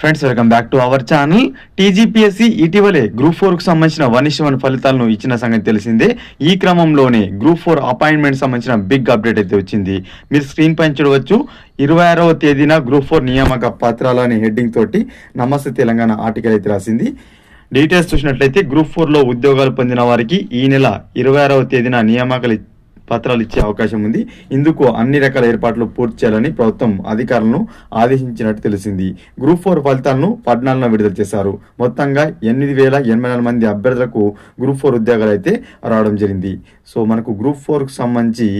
Friends welcome back to our channel TGPSC ఇటీవలే group ఫోర్కు సంబంధించిన వన్ ఇష్ట వన్ ఫలితాలను ఇచ్చిన సంగతి తెలిసిందే. ఈ క్రమంలోనే గ్రూప్ ఫోర్ అపాయింట్మెంట్ సంబంధించిన బిగ్ అప్డేట్ అయితే వచ్చింది. మీరు స్క్రీన్ పైన చూడవచ్చు. ఇరవై ఆరవ తేదీన గ్రూప్ ఫోర్ నియామక పత్రాలు అనే హెడ్డింగ్ తోటి నమస్తే తెలంగాణ ఆర్టికల్ అయితే రాసింది. డీటెయిల్స్ చూసినట్లయితే గ్రూప్ ఫోర్లో ఉద్యోగాలు పొందిన వారికి ఈ నెల ఇరవై ఆరవ తేదీన నియామకాలు పత్రాలు ఇచ్చే అవకాశం ఉంది. ఇందుకు అన్ని రకాల ఏర్పాట్లు పూర్తి చేయాలని ప్రభుత్వం అధికారులను ఆదేశించినట్టు తెలిసింది. గ్రూప్ ఫోర్ ఫలితాలను పద్నాలుగున విడుదల చేశారు. మొత్తంగా ఎనిమిది వేల ఎనభై నాలుగు మంది అభ్యర్థులకు గ్రూప్ ఫోర్ ఉద్యోగాలు అయితే రావడం జరిగింది. సో మనకు గ్రూప్ ఫోర్కు సంబంధించి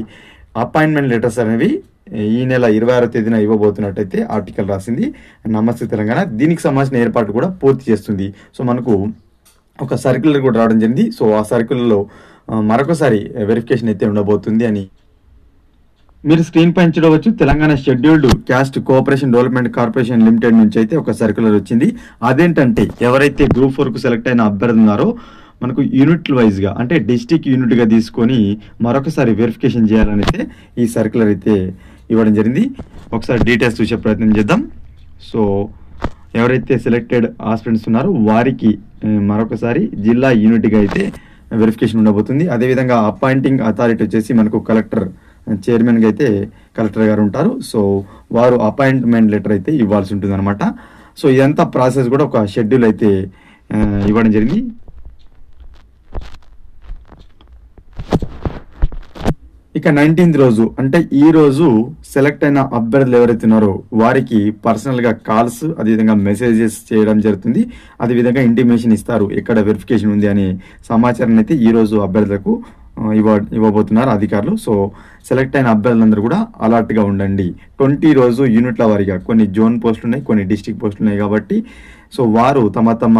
అపాయింట్మెంట్ లెటర్స్ అనేవి ఈ నెల ఇరవై ఆరో తేదీన ఇవ్వబోతున్నట్టయితే ఆర్టికల్ రాసింది. నమస్తే తెలంగాణ. దీనికి సంబంధించిన ఏర్పాటు కూడా పూర్తి చేస్తుంది. సో మనకు ఒక సర్క్యులర్ కూడా రావడం జరిగింది. సో ఆ సర్క్యులర్లో మరొకసారి వెరిఫికేషన్ అయితే ఉండబోతుంది అని. మీరు స్క్రీన్ పైన చూడవచ్చు Telangana scheduled caste cooperation development corporation limited నుంచి అయితే ఒక సర్క్యులర్ వచ్చింది. అదేంటంటే ఎవరైతే గ్రూప్ ఫోర్కు సెలెక్ట్ అయిన అభ్యర్థి ఉన్నారో మనకు యూనిట్ వైజ్గా అంటే డిస్టిక్ యూనిట్గా తీసుకొని మరొకసారి వెరిఫికేషన్ చేయాలని అయితే ఈ సర్క్యులర్ అయితే ఇవ్వడం జరిగింది. ఒకసారి డీటెయిల్స్ చూసే ప్రయత్నం చేద్దాం. సో ఎవరైతే సెలెక్టెడ్ హాస్పిటల్స్ ఉన్నారో వారికి మరొకసారి జిల్లా యూనిట్గా అయితే వెరిఫికేషన్ ఉండబోతుంది. అదేవిధంగా అపాయింటింగ్ అథారిటీ వచ్చేసి మనకు కలెక్టర్ చైర్మన్గా అయితే కలెక్టర్ గారు ఉంటారు. సో వారు అపాయింట్మెంట్ లెటర్ అయితే ఇవ్వాల్సి ఉంటుంది అనమాట సో ఇదంతా ప్రాసెస్ కూడా ఒక షెడ్యూల్ అయితే ఇవ్వడం జరిగింది. ఇక నైన్టీన్త్ రోజు అంటే ఈ రోజు సెలెక్ట్ అయిన అభ్యర్థులు ఎవరైతే ఉన్నారో వారికి పర్సనల్గా కాల్స్ అదేవిధంగా మెసేజెస్ చేయడం జరుగుతుంది. అదేవిధంగా ఇంటిమేషన్ ఇస్తారు. ఎక్కడ వెరిఫికేషన్ ఉంది అనే సమాచారాన్ని అయితే ఈ రోజు అభ్యర్థులకు ఇవ్వ ఇవ్వబోతున్నారు అధికారులు. సో సెలెక్ట్ అయిన అభ్యర్థులందరూ కూడా అలర్ట్గా ఉండండి. ట్వంటీ రోజు యూనిట్ల వారిగా కొన్ని జోన్ పోస్టులు ఉన్నాయి కొన్ని డిస్టిక్ పోస్టులు ఉన్నాయి కాబట్టి సో వారు తమ తమ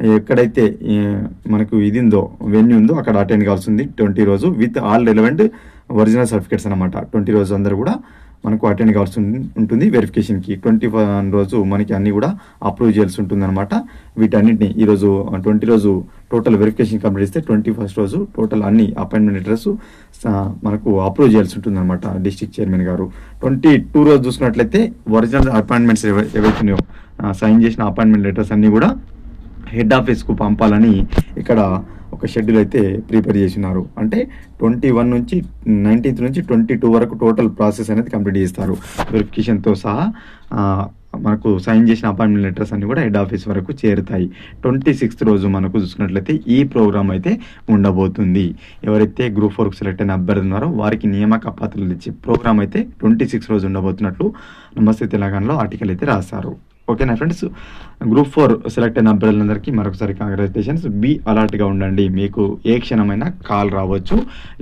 ఎక్కడైతే మనకు ఇది ఉందో వెన్యూ ఉందో అక్కడ అటెండ్ కావాల్సి ఉంది ట్వంటీ రోజు with all relevant original certificates అనమాట ట్వంటీ రోజు అందరూ కూడా మనకు అటెండ్ కావాల్సి ఉంటుంది వెరిఫికేషన్కి ట్వంటీ రోజు మనకి అన్నీ కూడా అప్రూవ్ చేయాల్సి ఉంటుంది అనమాట వీటన్నిటిని ఈరోజు ట్వంటీ రోజు టోటల్ వెరిఫికేషన్ కంప్లీట్ చేస్తే ట్వంటీ ఫస్ట్ రోజు టోటల్ అన్ని అపాయింట్మెంట్ లెటర్స్ మనకు అప్రూవ్ చేయాల్సి ఉంటుంది అనమాట డిస్ట్రిక్ట్ చైర్మన్ గారు. ట్వంటీ టూ రోజు చూసుకున్నట్లయితే ఒరిజినల్ అపాయింట్మెంట్స్ ఏవైతే ఉన్నాయో సైన్ చేసిన అపాయింట్మెంట్ లెటర్స్ అన్నీ కూడా హెడ్ ఆఫీస్కు పంపాలని ఇక్కడ ఒక షెడ్యూల్ అయితే ప్రిపేర్ చేసినారు. అంటే ట్వంటీ వన్ నుంచి నైన్టీన్త్ నుంచి ట్వంటీ టూ వరకు టోటల్ ప్రాసెస్ అనేది కంప్లీట్ చేస్తారు. వెరిఫికేషన్తో సహా మనకు సైన్ చేసిన అపాయింట్మెంట్ లెటర్స్ అన్ని కూడా హెడ్ ఆఫీస్ వరకు చేరుతాయి. ట్వంటీ సిక్స్త్ రోజు మనకు చూసుకున్నట్లయితే ఈ ప్రోగ్రామ్ అయితే ఉండబోతుంది. ఎవరైతే గ్రూప్ ఫోర్కి సెలెక్ట్ అయిన అభ్యర్థి ఉన్నారో వారికి నియామక పాత్రలు ఇచ్చే ప్రోగ్రామ్ అయితే ట్వంటీ సిక్స్ రోజు ఉండబోతున్నట్లు నమస్తే తెలంగాణలో ఆర్టికల్ అయితే రాశారు. ఓకేనా ఫ్రెండ్స్? గ్రూప్ ఫోర్ సెలెక్ట్ అయిన అభ్యర్థులందరికీ మరొకసారి కంగ్రాచులేషన్స్ బీ అలర్ట్గా ఉండండి. మీకు ఏ క్షణమైనా కాల్ రావచ్చు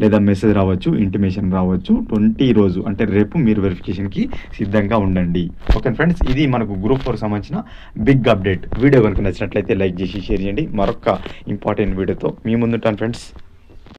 లేదా మెసేజ్ రావచ్చు ఇంటిమేషన్ రావచ్చు. ట్వంటీ రోజు అంటే రేపు మీరు వెరిఫికేషన్కి సిద్ధంగా ఉండండి. ఓకే ఫ్రెండ్స్ ఇది మనకు గ్రూప్ ఫోర్ సంబంధించిన బిగ్ అప్డేట్ వీడియో కనుక నచ్చినట్లయితే లైక్ చేసి షేర్ చేయండి. మరొక ఇంపార్టెంట్ వీడియోతో మీ ముందుంటాను ఫ్రెండ్స్.